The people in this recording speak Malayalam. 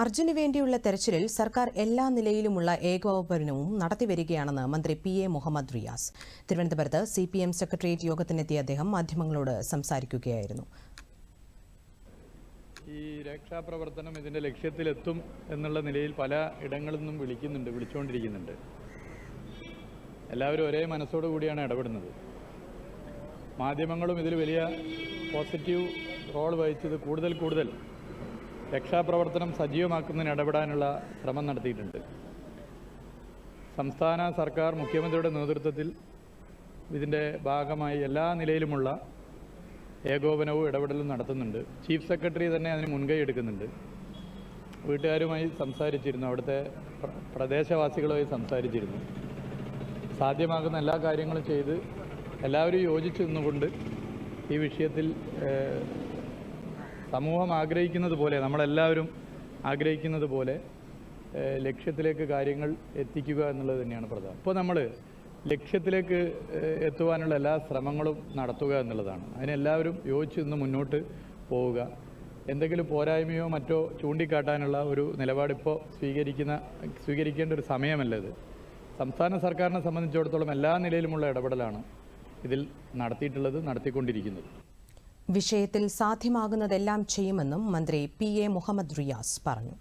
അർജുന് വേണ്ടിയുള്ള തെരച്ചിലിൽ സർക്കാർ എല്ലാ നിലയിലുമുള്ള ഏകോപനവും നടത്തിവരികയാണെന്ന് മന്ത്രി പി എ മുഹമ്മദ് റിയാസ്. തിരുവനന്തപുരത്ത് സി പി എം സെക്രട്ടേറിയറ്റ് യോഗത്തിനെത്തിയ അദ്ദേഹം മാധ്യമങ്ങളോട് സംസാരിക്കുകയായിരുന്നു. ഈ രക്ഷാപ്രവർത്തനം ഇതിന്റെ ലക്ഷ്യത്തിലെത്തും എന്നുള്ള നിലയിൽ പല ഇടങ്ങളിൽ നിന്നും വിളിക്കുന്നുണ്ട് വിളിച്ചുകൊണ്ടിരിക്കുന്നുണ്ട്. എല്ലാവരും ഒരേ മനസ്സോടു കൂടിയാണ് ഇടപെടുന്നത്. മാധ്യമങ്ങളും ഇതിൽ വലിയ പോസിറ്റീവ് റോൾ വഹിച്ചത് കൂടുതൽ കൂടുതൽ രക്ഷാപ്രവർത്തനം സജീവമാക്കുന്നതിന് ഇടപെടാനുള്ള ശ്രമം നടത്തിയിട്ടുണ്ട്. സംസ്ഥാന സർക്കാർ മുഖ്യമന്ത്രിയുടെ നേതൃത്വത്തിൽ ഇതിന്റെ ഭാഗമായി എല്ലാ നിലയിലുമുള്ള ഏകോപനവും ഇടപെടലും നടത്തുന്നുണ്ട്. ചീഫ് സെക്രട്ടറി തന്നെ അതിന് മുൻകൈ എടുക്കുന്നുണ്ട്. വീട്ടുകാരുമായി സംസാരിച്ചിരുന്നു. അവിടുത്തെ പ്ര- പ്രദേശവാസികളുമായി സംസാരിച്ചിരുന്നു. സാധ്യമാകുന്ന എല്ലാ കാര്യങ്ങളും ചെയ്ത് എല്ലാവരും യോജിച്ചു നിന്നുകൊണ്ട് ഈ വിഷയത്തിൽ സമൂഹം ആഗ്രഹിക്കുന്നത് പോലെ നമ്മളെല്ലാവരും ആഗ്രഹിക്കുന്നത് പോലെ ലക്ഷ്യത്തിലേക്ക് കാര്യങ്ങൾ എത്തിക്കുക എന്നുള്ളത് തന്നെയാണ് പ്രധാനം. ഇപ്പോൾ നമ്മൾ ലക്ഷ്യത്തിലേക്ക് എത്തുവാനുള്ള എല്ലാ ശ്രമങ്ങളും നടത്തുക എന്നുള്ളതാണ്. അതിനെല്ലാവരും യോജിച്ച് നിന്ന് മുന്നോട്ട് പോവുക. എന്തെങ്കിലും പോരായ്മയോ മറ്റോ ചൂണ്ടിക്കാട്ടാനുള്ള ഒരു നിലപാടിപ്പോൾ സ്വീകരിക്കുന്ന സ്വീകരിക്കേണ്ട ഒരു സമയമല്ല ഇത്. സംസ്ഥാന സർക്കാരിനെ സംബന്ധിച്ചിടത്തോളം എല്ലാ നിലയിലുമുള്ള ഇടപെടലാണ് ഇതിൽ നടത്തിയിട്ടുള്ളത് നടത്തിക്കൊണ്ടിരിക്കുന്നത്. വിഷയത്തിൽ സാധ്യമാകുന്നതെല്ലാം ചെയ്യുമെന്നും മന്ത്രി പി എ മുഹമ്മദ് റിയാസ് പറഞ്ഞു.